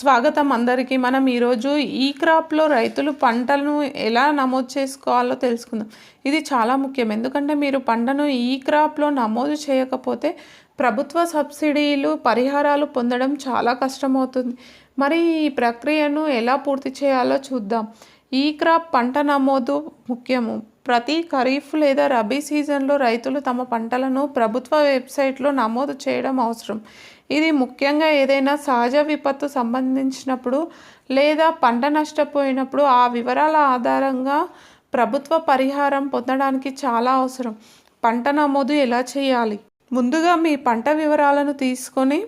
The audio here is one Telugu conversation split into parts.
స్వాగతం అందరికీ. మనం ఈరోజు ఈ క్రాప్లో రైతులు పంటలను ఎలా నమోదు చేసుకోవాలో తెలుసుకుందాం. ఇది చాలా ముఖ్యం. ఎందుకంటే మీరు పంటను ఈ క్రాప్లో నమోదు చేయకపోతే ప్రభుత్వ సబ్సిడీలు పరిహారాలు పొందడం చాలా కష్టమవుతుంది. మరి ఈ ప్రక్రియను ఎలా పూర్తి చేయాలో చూద్దాం. ఈ క్రాప్ పంట నమోదు ముఖ్యము. ప్రతి ఖరీఫ్ లేదా రబీ సీజన్లో రైతులు తమ పంటలను ప్రభుత్వ వెబ్సైట్లో నమోదు చేయడం అవసరం. ఇది ముఖ్యంగా ఏదైనా సహజ విపత్తు సంబంధించినప్పుడు లేదా పంట నష్టపోయినప్పుడు ఆ వివరాల ఆధారంగా ప్రభుత్వ పరిహారం పొందడానికి చాలా అవసరం. పంట నమోదు ఎలా చేయాలి? ముందుగా మీ పంట వివరాలను తీసుకొని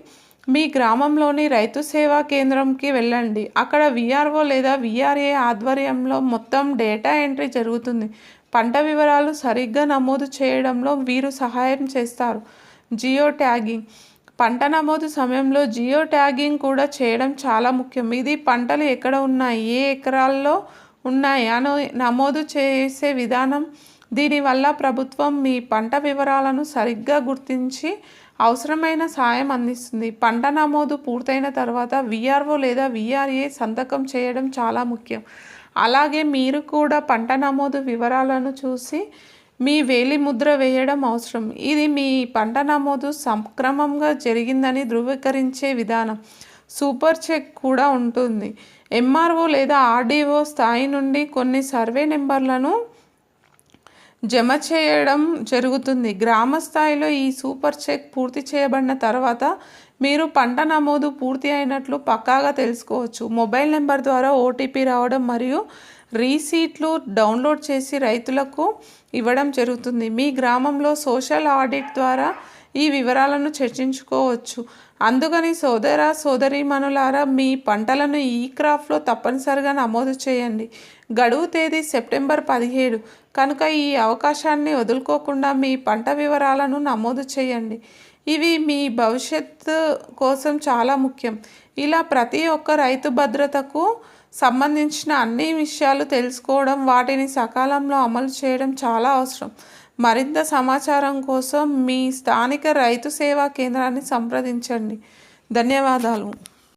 మీ గ్రామంలోని రైతు సేవా కేంద్రంకి వెళ్ళండి. అక్కడ విఆర్ఓ లేదా విఆర్ఏ ఆధ్వర్యంలో మొత్తం డేటా ఎంట్రీ జరుగుతుంది. పంట వివరాలు సరిగ్గా నమోదు చేయడంలో వీరు సహాయం చేస్తారు. Geo tagging. పంట నమోదు సమయంలో జియో ట్యాగింగ్ కూడా చేయడం చాలా ముఖ్యం. ఇది పంటలు ఎక్కడ ఉన్నాయి ఏ ఎకరాల్లో ఉన్నాయి అని నమోదు చేసే విధానం దీనివల్ల ప్రభుత్వం మీ పంట వివరాలను సరిగ్గా గుర్తించి అవసరమైన సాయం అందిస్తుంది. పంట నమోదు పూర్తయిన తర్వాత విఆర్ఓ లేదా విఆర్ఏ సంతకం చేయడం చాలా ముఖ్యం. అలాగే మీరు కూడా పంట నమోదు వివరాలను చూసి మీ వేలి ముద్ర వేయడం అవసరం. ఇది మీ పంట నమోదు సంక్రమంగా జరిగిందని ధృవీకరించే విధానం. సూపర్ చెక్ కూడా ఉంటుంది. ఎంఆర్ఓ లేదా ఆర్డీఓ స్థాయి నుండి కొన్ని సర్వే నెంబర్లను జమ చేయడం జరుగుతుంది. గ్రామ స్థాయిలో ఈ సూపర్ చెక్ పూర్తి చేయబడిన తర్వాత మీరు పంట నమోదు పూర్తి అయినట్లు పక్కాగా తెలుసుకోవచ్చు. మొబైల్ నెంబర్ ద్వారా ఓటీపీ రావడం మరియు రీసీట్లు డౌన్లోడ్ చేసి రైతులకు ఇవ్వడం జరుగుతుంది. మీ గ్రామంలో సోషల్ ఆడిట్ ద్వారా ఈ వివరాలను చర్చించుకోవచ్చు. అందుకని సోదర సోదరీమణులారా మీ పంటలను ఈ క్రాఫ్ట్లో తప్పనిసరిగా నమోదు చేయండి. గడువు తేదీ సెప్టెంబర్ పదిహేడు. కనుక ఈ అవకాశాన్ని వదులుకోకుండా మీ పంట వివరాలను నమోదు చేయండి. ఇవి మీ భవిష్యత్తు కోసం చాలా ముఖ్యం. ఇలా ప్రతి ఒక్క రైతు భద్రతకు సంబంధించిన అన్ని విషయాలు తెలుసుకోవడం వాటిని సకాలంలో అమలు చేయడం చాలా అవసరం. మరింత సమాచారం కోసం మీ స్థానిక రైతు సేవా కేంద్రాన్ని సంప్రదించండి. ధన్యవాదాలు.